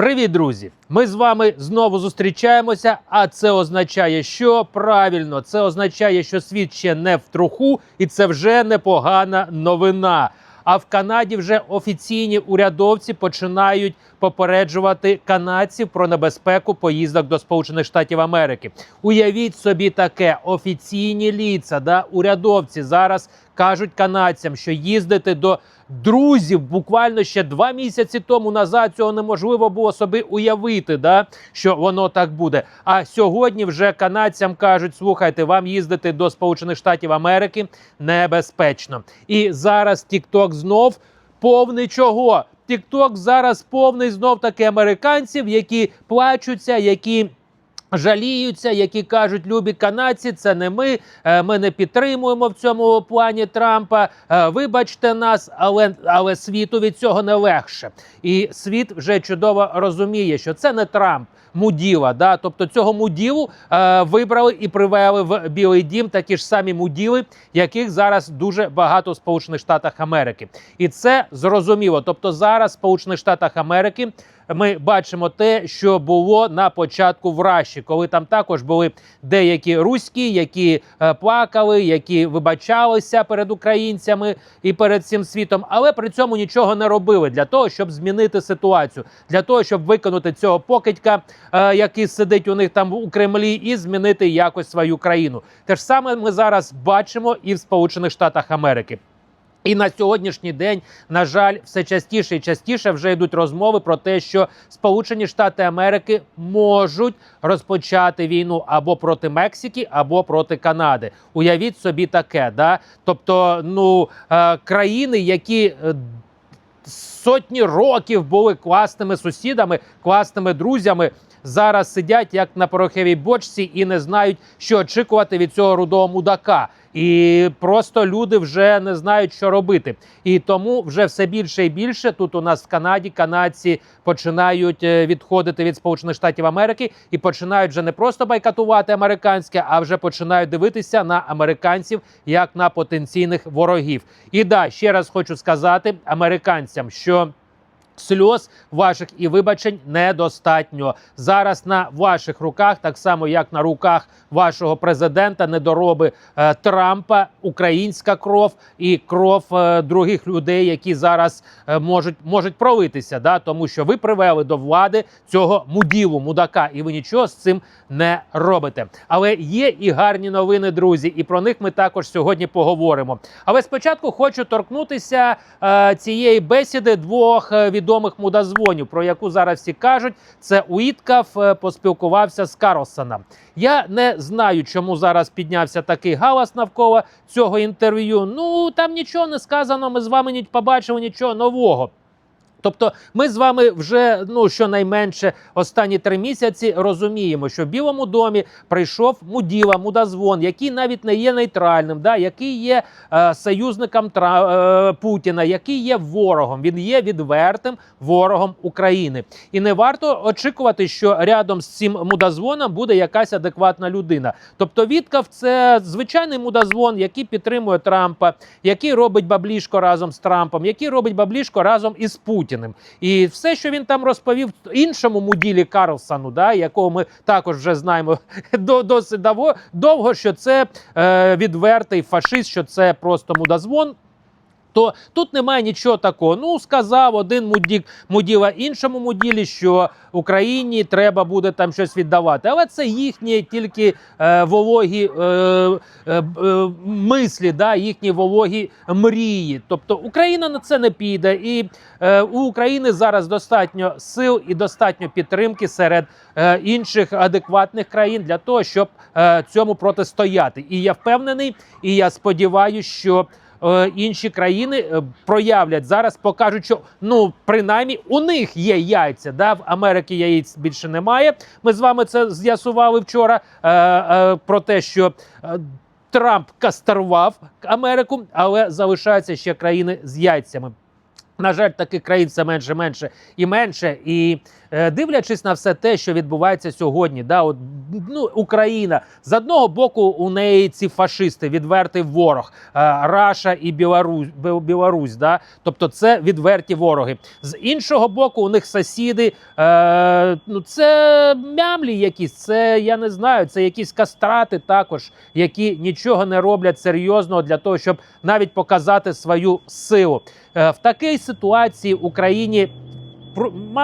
Привіт, друзі! Ми з вами знову зустрічаємося. А це означає, що правильно, це означає, що світ ще не в труху, і це вже непогана новина. А в Канаді вже офіційні урядовці починають попереджувати канадців про небезпеку поїздок до Сполучених Штатів Америки. Уявіть собі таке: офіційні ліца, да, урядовці зараз кажуть канадцям, що їздити до друзів буквально ще два місяці тому назад цього неможливо було собі уявити, да, що воно так буде. А сьогодні вже канадцям кажуть: слухайте, вам їздити до Сполучених Штатів Америки небезпечно. І зараз TikTok знов повний чого? TikTok зараз повний знов таки американців, які плачуться, які. Жаліються, які кажуть, любі канадці, це не ми. е, Ми не підтримуємо в цьому плані Трампа. е, Вибачте нас, але але світу від цього не легше. І світ вже чудово розуміє, що це не Трамп. Муділа, да, тобто цього муділу е, вибрали і привели в Білий Дім такі ж самі муділи, яких зараз дуже багато в Сполучених Штатах Америки, і це зрозуміло. Тобто, зараз в Сполучених Штатах Америки ми бачимо те, що було на початку в Раші, коли там також були деякі руські, які е, плакали, які вибачалися перед українцями і перед всім світом, але при цьому нічого не робили для того, щоб змінити ситуацію, для того, щоб виконати цього покидька, який сидить у них там у Кремлі, і змінити якось свою країну. Те ж саме ми зараз бачимо і в Сполучених Штатах Америки. І на сьогоднішній день, на жаль, все частіше і частіше вже йдуть розмови про те, що Сполучені Штати Америки можуть розпочати війну або проти Мексики, або проти Канади. Уявіть собі таке, да? тобто, ну е, країни, які е, сотні років були класними сусідами, класними друзями. Зараз сидять як на пороховій бочці і не знають, що очікувати від цього рудого мудака. І просто люди вже не знають, що робити. І тому вже все більше і більше тут у нас в Канаді канадці починають е, відходити від Сполучених Штатів Америки і починають вже не просто байкатувати американське, а вже починають дивитися на американців як на потенційних ворогів. І да, ще раз хочу сказати американцям, що. Сльоз ваших і вибачень недостатньо зараз на ваших руках, так само як на руках вашого президента, недороби е, Трампа, українська кров і кров е, других людей, які зараз е, можуть можуть пролитися, да тому що ви привели до влади цього муділу, мудака, і ви нічого з цим не робите. Але є і гарні новини, друзі, і про них ми також сьогодні поговоримо. Але спочатку хочу торкнутися е, цієї бесіди двох е, відомих мудозвонів, про яку зараз всі кажуть. Це Уіткав е, поспілкувався з Карлсоном. Я не знаю, чому зараз піднявся такий галас навколо цього інтерв'ю. Ну там нічого не сказано. Ми з вами ні побачили нічого нового. Тобто, ми з вами вже ну щонайменше останні три місяці розуміємо, що в Білому домі прийшов муділа, мудозвон, який навіть не є нейтральним, да, який є е, союзником Тра, е, Путіна, який є ворогом. Він є відвертим ворогом України. І не варто очікувати, що рядом з цим мудозвоном буде якась адекватна людина. Тобто, Віткав це звичайний мудозвон, який підтримує Трампа, який робить баблішко разом з Трампом, який робить баблішко разом із Путіним. Путіним. І все, що він там розповів іншому муділі Карлсону, да, якого ми також вже знаємо до, досить довго, що це е, відвертий фашист, що це просто мудозвон. То тут немає нічого такого. Ну сказав один мудік муділа іншому муділі, що Україні треба буде там щось віддавати. Але це їхні тільки е, вологі е, е, е, мислі, да, їхні вологі мрії. Тобто Україна на це не піде, і е, у України зараз достатньо сил і достатньо підтримки серед е, інших адекватних країн для того, щоб е, цьому протистояти. І я впевнений, і я сподіваюся, що. Е, інші країни е, проявлять зараз, покажуть, що ну принаймні у них є яйця. Да? В Америки яєць більше немає. Ми з вами це з'ясували вчора е, про те, що. Трамп кастрував Америку, але залишаються ще країни з яйцями. На жаль, таких країн все менше, менше і менше. І е, дивлячись на все те, що відбувається сьогодні, да, от, ну, Україна з одного боку у неї ці фашисти, відвертий ворог, е, Раша і Білорусь, Білорусь, да, тобто це відверті вороги. З іншого боку, у них сусіди, е, ну це мямлі якісь, це я не знаю, це якісь кастрати також, які нічого не роблять серйозного для того, щоб навіть показати свою силу. Е, В такій ситуації Україні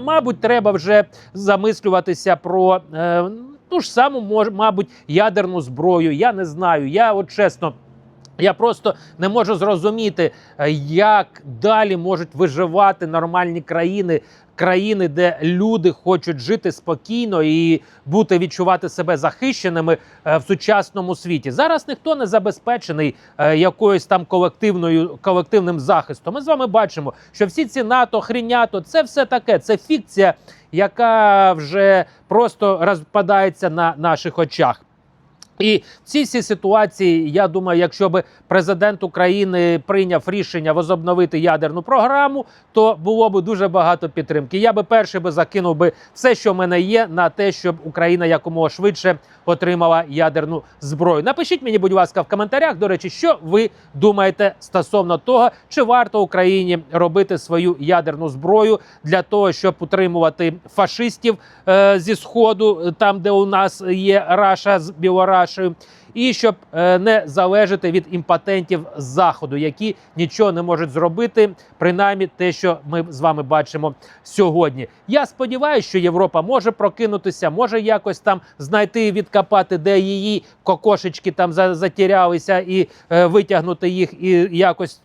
мабуть, треба вже замислюватися про е, ту ж саму, мабуть, ядерну зброю. Я не знаю. Я от чесно. Я просто не можу зрозуміти, е, як далі можуть виживати нормальні країни, країни, де люди хочуть жити спокійно і бути відчувати себе захищеними е, в сучасному світі. Зараз ніхто не забезпечений е, якоюсь там колективною колективним захистом. Ми з вами бачимо, що всі ці НАТО, хрінято, це все таке, це фікція, яка вже просто розпадається на наших очах. І в цій ситуації, я думаю, якщо би президент України прийняв рішення возобновити ядерну програму, то було б дуже багато підтримки. Я би перший би закинув би все, що в мене є, на те, щоб Україна якомога швидше отримала ядерну зброю. Напишіть мені, будь ласка, в коментарях. До речі, що ви думаєте стосовно того, чи варто Україні робити свою ядерну зброю для того, щоб утримувати фашистів е, зі сходу, там де у нас є Раша з Білорашею, і щоб е, не залежати від імпотентів заходу, які нічого не можуть зробити, принаймні те, що ми з вами бачимо сьогодні. Я сподіваюся, що Європа може прокинутися, може якось там знайти і відкопати, де її кокошечки там за- затірялися, і е, витягнути їх, і якось.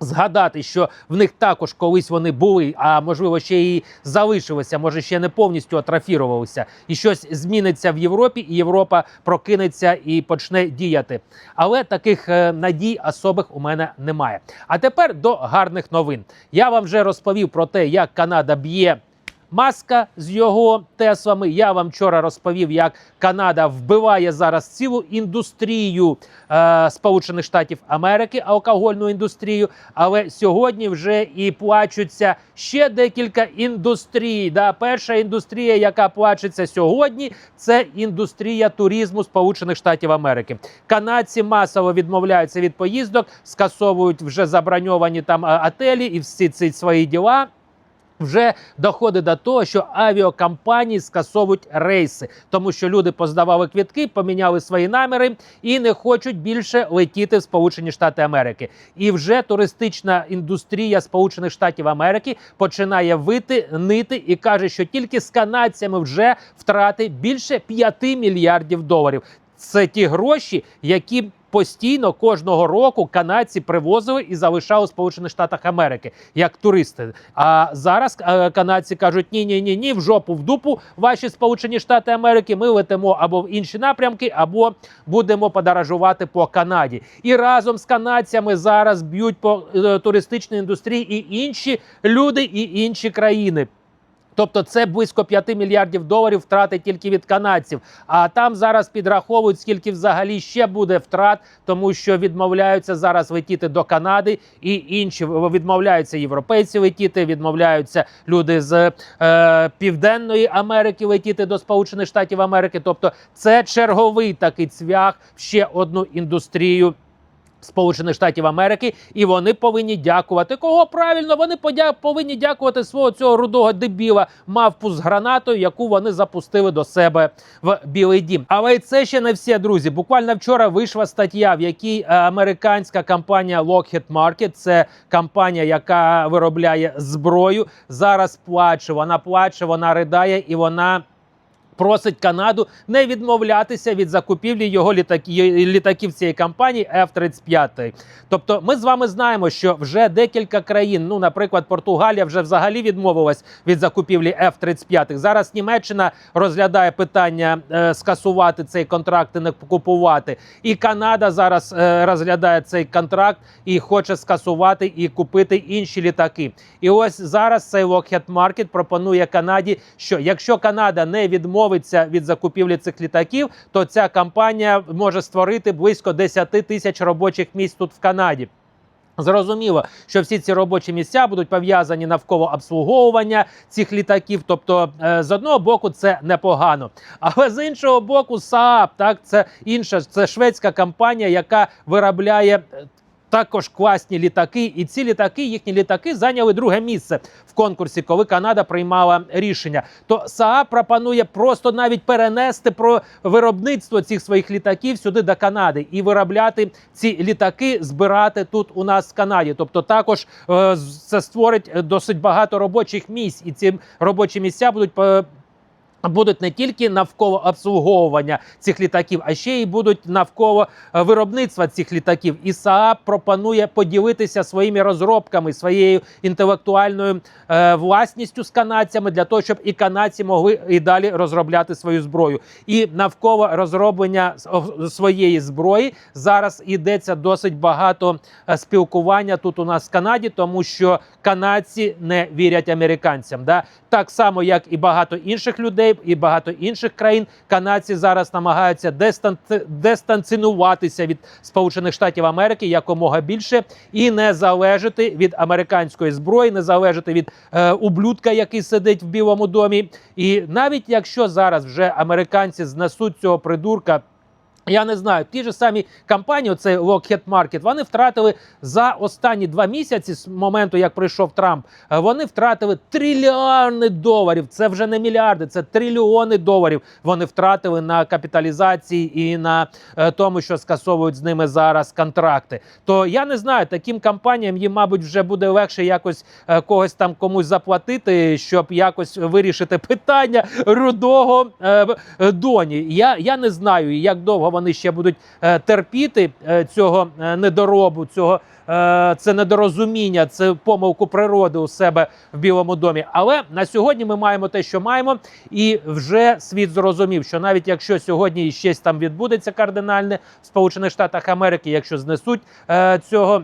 Згадати, що в них також колись вони були, а можливо ще і залишилися, може ще не повністю атрофірувалися, і щось зміниться в Європі, і Європа прокинеться і почне діяти. Але таких е, надій особих у мене немає. А тепер до гарних новин. Я вам вже розповів про те, як Канада б'є. Маска з його теслами. Я вам вчора розповів, як Канада вбиває зараз цілу індустрію е, Сполучених Штатів Америки, алкогольну індустрію. Але сьогодні вже і плачуться ще декілька індустрій. Да, перша індустрія, яка плачеться сьогодні, це індустрія туризму Сполучених Штатів Америки. Канадці масово відмовляються від поїздок, скасовують вже заброньовані там е, отелі і всі ці свої діла. Вже доходить до того, що авіакомпанії скасовують рейси, тому що люди поздавали квітки, поміняли свої наміри і не хочуть більше летіти в Сполучені Штати Америки. І вже туристична індустрія Сполучених Штатів Америки починає вити, нити і каже, що тільки з канадцями вже втрати більше 5 мільярдів доларів. Це ті гроші, які постійно кожного року канадці привозили і залишали в Сполучених Штатах Америки як туристи. А зараз е, канадці кажуть: ні, ні, ні, ні, в жопу в дупу ваші Сполучені Штати Америки. Ми летимо або в інші напрямки, або будемо подорожувати по Канаді. І разом з канадцями зараз б'ють по е, туристичній індустрії і інші люди, і інші країни. Тобто це близько 5 мільярдів доларів втрати тільки від канадців. А там зараз підраховують, скільки взагалі ще буде втрат, тому що відмовляються зараз летіти до Канади, і інші відмовляються європейці летіти, відмовляються люди з е, Південної Америки летіти до Сполучених Штатів Америки. Тобто, це черговий такий цвях ще одну індустрію. Сполучених Штатів Америки, і вони повинні дякувати. Кого правильно? Вони подя... повинні дякувати свого цього рудого дебіла, мавпу з гранатою, яку вони запустили до себе в Білий Дім. Але це ще не все, друзі. Буквально вчора вийшла стаття, в якій е, американська компанія Lockheed Market, це компанія, яка виробляє зброю, зараз плаче. Вона плаче, вона ридає і вона. Просить Канаду не відмовлятися від закупівлі його літаків, цієї компанії F-35. Тобто, ми з вами знаємо, що вже декілька країн, ну, наприклад, Португалія вже взагалі відмовилась від закупівлі F-35. Зараз Німеччина розглядає питання е, скасувати цей контракт і не купувати. І Канада зараз е, розглядає цей контракт і хоче скасувати і купити інші літаки. І ось зараз цей Lockheed Market пропонує Канаді, що якщо Канада не відмовиться від закупівлі цих літаків, то ця компанія може створити близько 10 тисяч робочих місць тут в Канаді. Зрозуміло, що всі ці робочі місця будуть пов'язані навколо обслуговування цих літаків. Тобто, е, з одного боку, це непогано. Але з іншого боку, Saab, так це інша, це шведська компанія, яка виробляє. Також класні літаки, і ці літаки, їхні літаки зайняли друге місце в конкурсі, коли Канада приймала рішення. То Saab пропонує просто навіть перенести про виробництво цих своїх літаків сюди до Канади і виробляти ці літаки, збирати тут у нас в Канаді. Тобто, також е, це створить е, досить багато робочих місць, і ці робочі місця будуть е, Будуть не тільки навколо обслуговування цих літаків, а ще й будуть навколо е, виробництва цих літаків. І Saab пропонує поділитися своїми розробками, своєю інтелектуальною е, власністю з канадцями для того, щоб і канадці могли і далі розробляти свою зброю. І навколо розроблення своєї зброї зараз йдеться досить багато е, спілкування тут у нас в Канаді, тому що канадці не вірять американцям. Да? Так само, як і багато інших людей, і багато інших країн, канадці зараз намагаються дестанцінуватися від Сполучених Штатів Америки якомога більше і не залежати від американської зброї, не залежати від е, ублюдка, який сидить в Білому домі. І навіть якщо зараз вже американці знесуть цього придурка. Я не знаю, ті ж самі компанії, оцей Lockheed Market, вони втратили за останні два місяці з моменту, як прийшов Трамп, е, вони втратили трильйони доларів. Це вже не мільярди, це трильйони доларів. Вони втратили на капіталізації і на е, тому, що скасовують з ними зараз контракти. То я не знаю, таким компаніям їм, мабуть, вже буде легше якось е, когось там комусь заплатити, щоб якось вирішити питання рудого е, е, доні. Я, я не знаю, як довго вони ще будуть е, терпіти е, цього е, недоробу, цього це недорозуміння, це помилку природи у себе в Білому домі. Але на сьогодні ми маємо те, що маємо, і вже світ зрозумів, що навіть якщо сьогодні щось там відбудеться кардинальне в Сполучених Штатах Америки, якщо знесуть цього.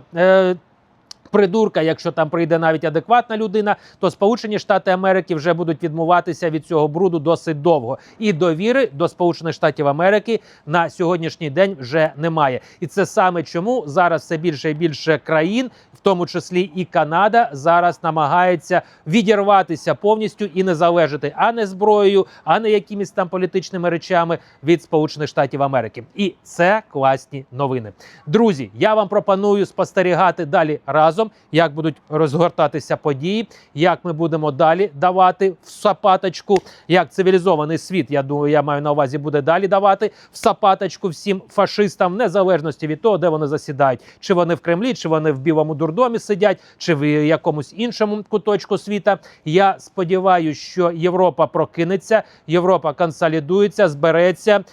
Придурка, якщо там прийде навіть адекватна людина, то Сполучені Штати Америки вже будуть відмуватися від цього бруду досить довго. І довіри до Сполучених Штатів Америки на сьогоднішній день вже немає. І це саме чому зараз все більше і більше країн, в тому числі і Канада, зараз намагається відірватися повністю і не залежати а не зброєю, а не якимись там політичними речами від Сполучених Штатів Америки. І це класні новини. Друзі, я вам пропоную спостерігати далі разом, як будуть розгортатися події, як ми будемо далі давати в сапаточку, як цивілізований світ, я думаю, я маю на увазі, буде далі давати в сапаточку всім фашистам, в незалежності від того, де вони засідають, чи вони в Кремлі, чи вони в Білому дурдомі сидять, чи в якомусь іншому куточку світа. Я сподіваюся, що Європа прокинеться, Європа консолідується, збереться,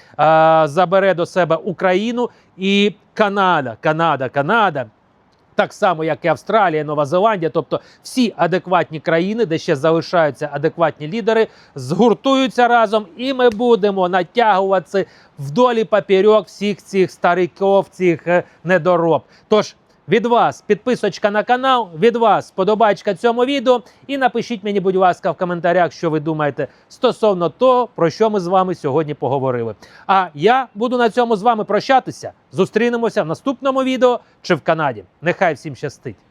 забере до себе Україну і Канада, Канада, Канада. Так само, як і Австралія, Нова Зеландія, тобто всі адекватні країни, де ще залишаються адекватні лідери, згуртуються разом, і ми будемо натягувати вдолі папірьок всіх цих стариків, цих е, недороб. Тож від вас підписочка на канал, від вас подобачка цьому відео. І напишіть мені, будь ласка, в коментарях, що ви думаєте стосовно того, про що ми з вами сьогодні поговорили. А я буду на цьому з вами прощатися. Зустрінемося в наступному відео чи в Канаді. Нехай всім щастить!